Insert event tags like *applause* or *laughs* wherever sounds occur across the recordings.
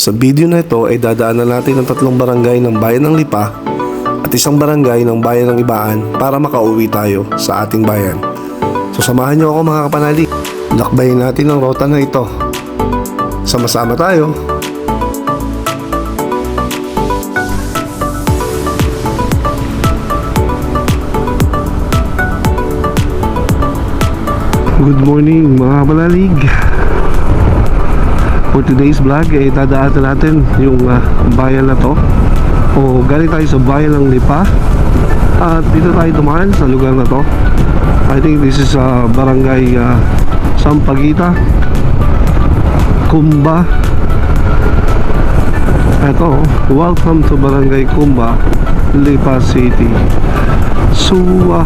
Sa video na ito ay dadaanan natin ang tatlong barangay ng Bayan ng Lipa at isang barangay ng Bayan ng Ibaan para makauwi tayo sa ating bayan. So samahan niyo ako mga kapanali. Lakbayin natin ang rota na ito. Sama-sama tayo. Good morning mga kapanalig For today's vlog ay dadaanan natin yung ah, bayan na to. O galing tayo sa bayan ng Lipa. At dito tayo dumaan sa lugar na to. I think this is uh, barangay ah, Sampagita Kumba. Eto, welcome to barangay Kumba Lipa City. So, ah,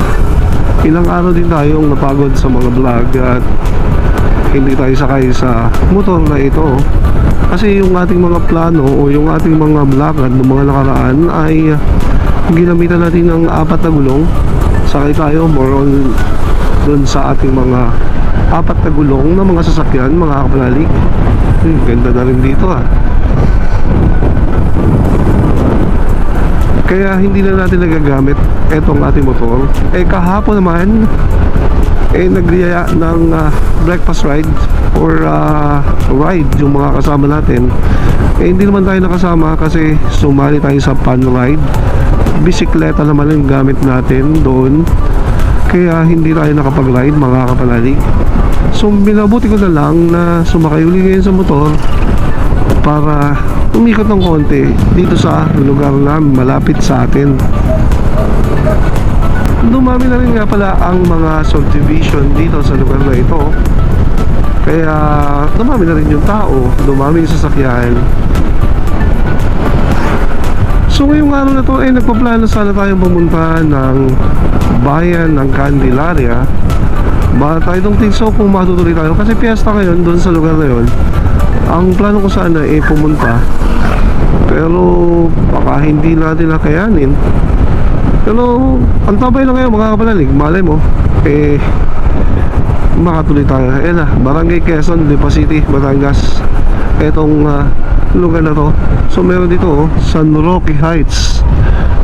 ilang araw din tayong napagod sa mga vlog at hindi tayo sakay sa motor na ito. Kasi yung ating mga plano o yung ating mga vlogad ng mga nakaraan ay ginamitan natin ng apat na gulong. Sakay tayo more on dun sa ating mga apat na gulong na mga sasakyan mga kapanalig hmm, ganda na rin dito ah. Kaya hindi na natin nagagamit etong ating motor. Eh kahapon naman eh nagriyaya ng ah, breakfast ride or ah, ride yung mga kasama natin. Eh hindi naman tayo nakasama kasi sumali tayo sa fun ride. Bisikleta naman yung gamit natin doon. Kaya hindi tayo nakapag-ride mga kapanalig so binabuti ko na lang na sumakay uli ngayon sa motor para umikot ng konti dito sa lugar na malapit sa atin dumami na rin nga pala ang mga subdivision dito sa lugar na ito. Kaya dumami na rin yung tao dumami yung sasakyan. So ngayong araw na to ay nagpaplano sana tayong pumunta ng bayan ng Candelaria. Ba tayo itong tinso kung matutuloy tayo. Kasi piyesta ngayon doon sa lugar na yon ang plano ko sana ay pumunta. Pero baka hindi natin nakayanin pero ang tabay lang ngayon mga kapanalig malay mo eh makatuloy tayo. Eh na Barangay Quezon Lipa City Batangas. Etong ah, lugar na to. So meron dito oh, San Roque Heights.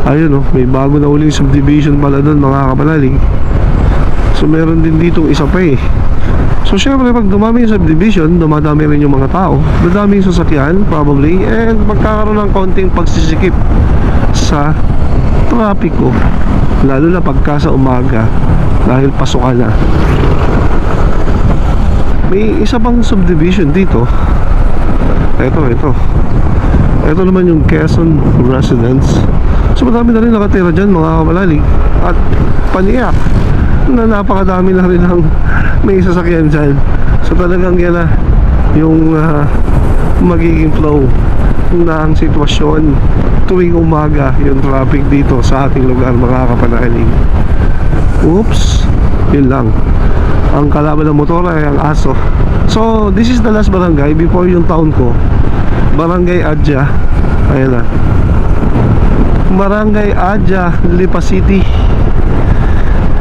Ayun oh may bago na uling subdivision pala doon mga kapanalig. So meron din dito isa pa eh. So syempre pag dumami yung subdivision, dumadami rin yung mga tao. Dadami yung sasakyan probably. And magkakaroon ng konting pagsisikip sa trapiko Lalo na pagka sa umaga Dahil pasukan na. May isa pang subdivision dito. Ito, ito Ito naman yung Quezon Residence. So madami na rin nakatira dyan mga kamalalig At paniyak na napakadami na rin ng may sasakyan dyan. So talagang yan na yung ah, magiging flow na ang sitwasyon tuwing umaga yung traffic dito sa ating lugar mga kapanalig oops yun lang. Ang kalaban ng motor ay ang aso. So this is the last barangay. Before yung town ko barangay Adja ayan na. Barangay Adja Lipa City.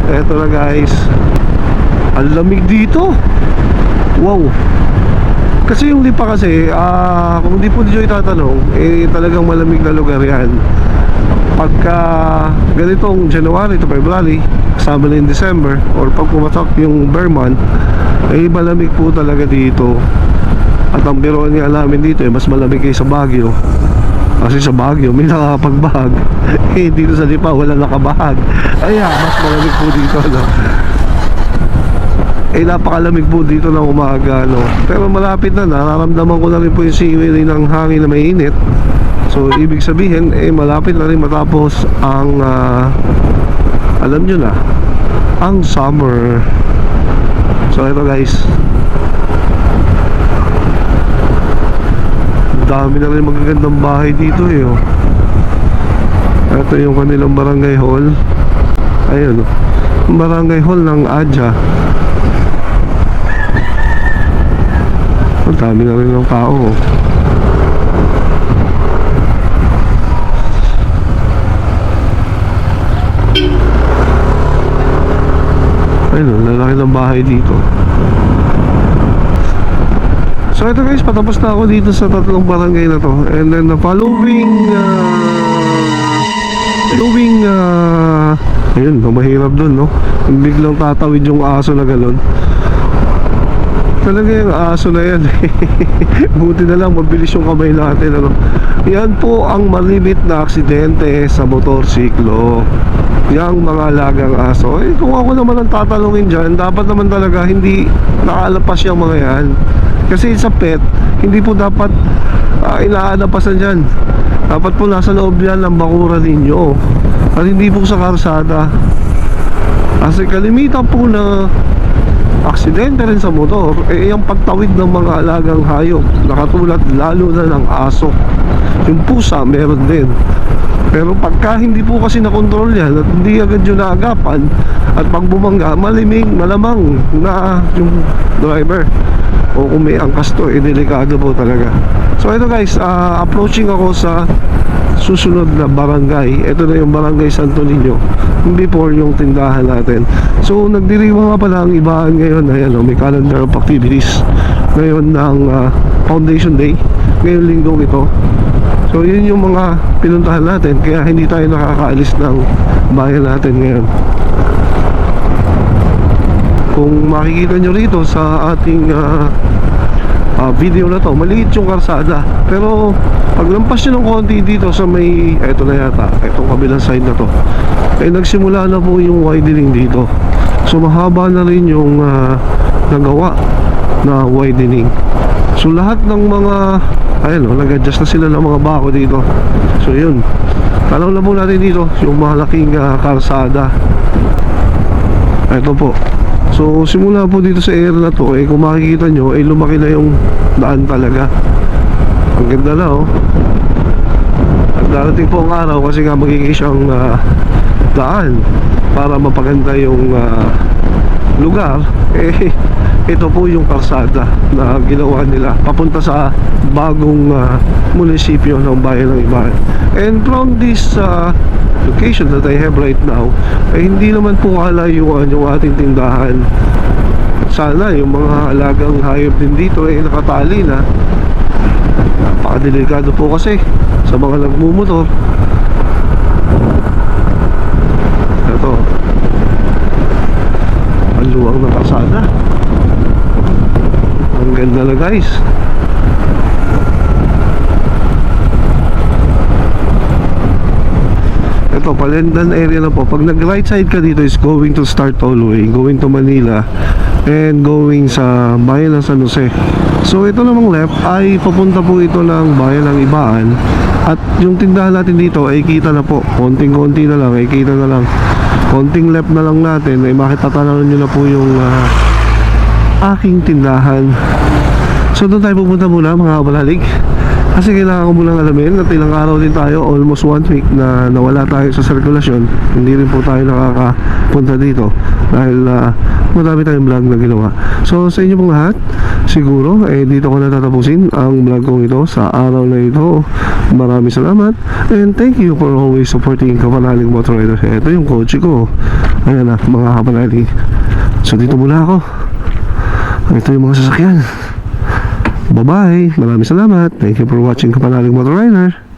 Eto na guys. Ang lamig dito. Wow kasi yung lipa kasi ah, kung di po niyo itatanong eh talagang malamig na lugar yan. Pagka ganitong January to February kasama na yung December or pag pumatok yung Vermont eh malamig po talaga dito. At ang biroan nga namin dito eh mas malamig kayo sa Baguio. Kasi sa Baguio may nakakapagbahag. *laughs* Eh dito sa Lipa wala nakabahag. Kaya mas malamig po dito no? Eh napakalamig po dito ng umaga no? pero malapit na nararamdaman ko na rin po yung siwiri ng hangin na mainit so ibig sabihin eh malapit na rin matapos ang ah, alam nyo na ang summer so ito guys dami na rin magagandang bahay dito eh oh. ito yung kanilang barangay hall ayun oh. barangay hall ng Adja dami na rin ng tao ayun lalaki ng bahay dito So ito guys, patapos na ako dito sa tatlong barangay na to. And then the following, uh, following, uh, ayun, mahirap dun, no? Biglang tatawid yung aso na galon. Talaga yung aso na yan. *laughs* Buti na lang, mabilis yung kamay natin, ano? Yan po ang malimit na aksidente sa motorsiklo. Yang mga alagang aso. Eh, kung ako naman ang tatalungin dyan, dapat naman talaga hindi nakalapas yung mga yan. Kasi sa pet, hindi po dapat uh, inaalapasan dyan. Dapat po nasa loob yan ng bakura ninyo. At hindi po sa karsada. Kasi kalimitan po na aksidente rin sa motor, eh yung pagtawid ng mga alagang hayop, nakatulad lalo na ng aso. Yung pusa, meron din. Pero pagka hindi po kasi nakontrol yan at hindi agad yun naagapan at pag bumangga, maliming, malamang na yung driver o kung may angkas to, eh po talaga. So ito guys, ah, approaching ako sa susunod na barangay. Ito na yung barangay Santo Niño. Before yung tindahan natin. So nagdiriwang nga pala ang ibahan ngayon. Ayan, oh, may calendar of activities. Ngayon ng ah, Foundation Day. Ngayon linggong ito. So yun yung mga pinuntahan natin. Kaya hindi tayo nakakaalis ng bayan natin ngayon. Kung makikita nyo rito sa ating ah, ah, video na to maliit yung karsada pero paglampas nyo ng konti dito sa may eto na yata etong kabilang side na to eh nagsimula na po yung widening dito so mahaba na rin yung ah, nagawa na widening so lahat ng mga ayun o nag-adjust na sila ng mga bako dito. So yun. Tanaw na po natin dito yung malaking ah, karsada eto po. So simula po dito sa area na to eh kung makikita nyo eh lumaki na yung daan talaga. Ang ganda na oh. At darating po ang araw kasi nga magiging siyang ah, daan para mapaganda yung ah, lugar. *laughs* Eh ito po yung kalsada na ginawa nila papunta sa bagong ah, munisipyo ng bayan ng Ibahan. And from this ah, location that I have right now ay hindi naman po kalayuan yung ating tindahan. Sana yung mga alagang hayop din dito ay nakatali na. Napakadelikado po kasi sa mga nagmumotor ito ang luwang ng kalsada ang ganda na guys Ito, Palendan area na po. Pag nag right side ka dito is going to start Tollway, going to Manila, and going sa bayan ng San Jose. So ito namang left ay papunta po ito ng bayan ng Ibaan. At yung tindahan natin dito ay kita na po. Konting-konti na lang, ay kita na lang. Konting left na lang natin ay makitatanaw nyo na po yung ah, aking tindahan. So doon tayo pupunta muna mga kabalalig. Kasi kailangan ko munang alamin at ilang araw din tayo, almost one week na nawala tayo sa sirkulasyon. Hindi rin po tayo nakakapunta dito dahil ah, marami tayong vlog na ginawa. So sa inyo pong lahat, siguro eh dito ko natatapusin ang vlog kong ito sa araw na ito. Maraming salamat and thank you for always supporting Kapanaling Motor Rider. Ito yung coach ko. Ayan na mga kapanaling. So dito muna ako. Ito yung mga sasakyan. Bye-bye. Maraming salamat. Thank you for watching Kapanaling Motor Rider.